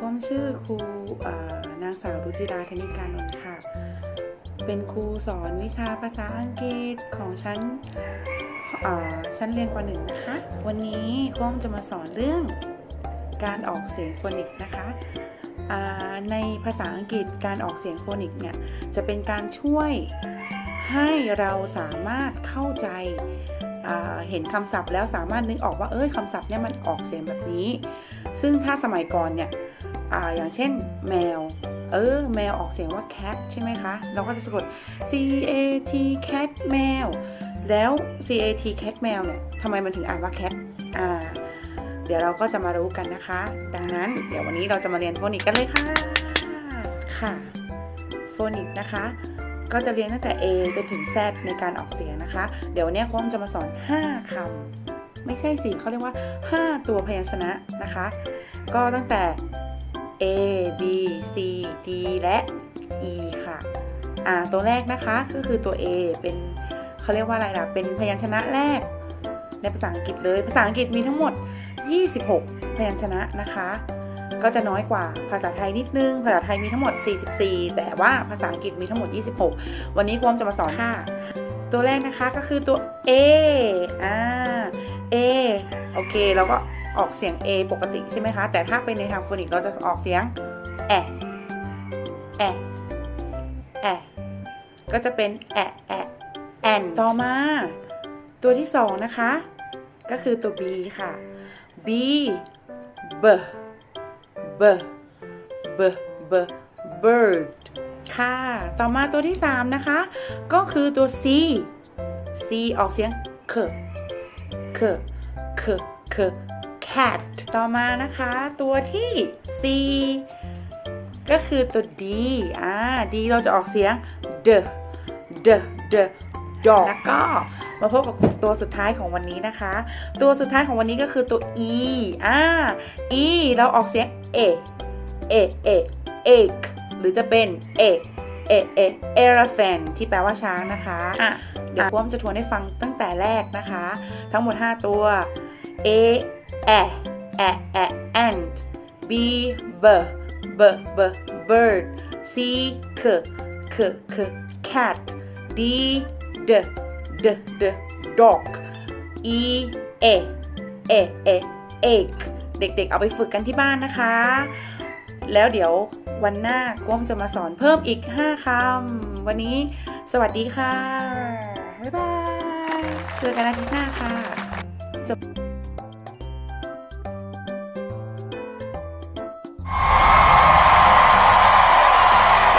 ก้มชื่อครูเอ่อนางสาวรุจิราธนิการนนท์ค่ะ เป็นครูสอนวิชาภาษาอังกฤษของชั้นชั้นเรียนป .1 นะคะ วันนี้ก้อมจะมาสอนเรื่องการออกเสียงโฟนิกนะคะในภาษาอังกฤษการออกเสียงโฟนิกเนี่ยจะเป็นการช่วยให้เราสามารถเข้าใจ เห็นคำศัพท์แล้วสามารถนึกออกว่าเอ้ยคำศัพท์เนี่ยมันออกเสียงแบบนี้ ซึ่งถ้าสมัยก่อนเนี่ยออย่างเช่นแมว เออ แมวออกเสียงว่า cat ใช่ไหมคะ เราก็จะสะกด c a t cat แมว แล้ว c a t cat แมวเนี่ยทำไมมันถึงอ่านว่า cat อ่า เดี๋ยวเราก็จะมารู้กันนะคะ ดังนั้นเดี๋ยววันนี้เราจะมาเรียนโฟนิกกันเลยค่ะ ค่ะ โฟนิกนะคะ ก็จะเรียนตั้งแต่ A จนถึง Z ในการออกเสียงนะคะ เดี๋ยววันนี้คงจะมาสอน 5คำไม่ใช่สิเขาเรียกว่า 5 ตัวพยัญชนะนะคะ ก็ตั้งแต่ A B C D และ E ค่ะอ่าตัวแรกนะคะก็คือตัว A เป็นเขาเรียกว่าอะไรล่ะ เป็นพยัญชนะแรก ในภาษาอังกฤษเลย ภาษาอังกฤษมีทั้งหมด 26 พยัญชนะนะคะ ก็จะน้อยกว่าภาษาไทยนิดนึง ภาษาไทยมีทั้งหมด 44 แต่ว่าภาษาอังกฤษมีทั้งหมด 26 วันนี้ความจะมาสอนค่ะตัวแรกนะคะก็คือตัว A อ่า A โอเคเราก็ออกเสียง A ปกติใช่ไหมคะ แต่ถ้าเป็นในทางโฟนิกเราจะออกเสียงแอะแอะแอะก็จะเป็นแอะแอะแอนต่อมา ตัวที่สองนะคะ ก็คือตัว B ค่ะ B B B B B bird ค่ะ ต่อมาตัวที่ 3 นะคะ ก็คือตัว C C ออกเสียง k k k k cat ต่อมานะคะ ตัวที่ C ก็คือตัว D อ่า D เราจะออกเสียง d d d dog แล้วก็ มาพบกับตัวสุดท้ายของวันนี้นะคะ ตัวสุดท้ายของวันนี้ก็คือตัว E อ่า E เราออกเสียง A A A egg หรือจะเป็น A A A elephant ที่แปลว่าช้างนะคะอะเดี๋ยวพ่วมจะทวนให้ฟังตั้งแต่แรกนะคะ ทั้งหมด 5 ตัว A A A A ant B B B B bird C K K K cat D D D D dog E e e e egg เด็กๆ เอาไปฝึกกันที่บ้านนะคะ แล้วเดี๋ยววันหน้าก้มจะมาสอนเพิ่มอีก 5 คำ วันนี้สวัสดีค่ะ บ๊ายบาย เจอกันอาทิตย์หน้าค่ะจบ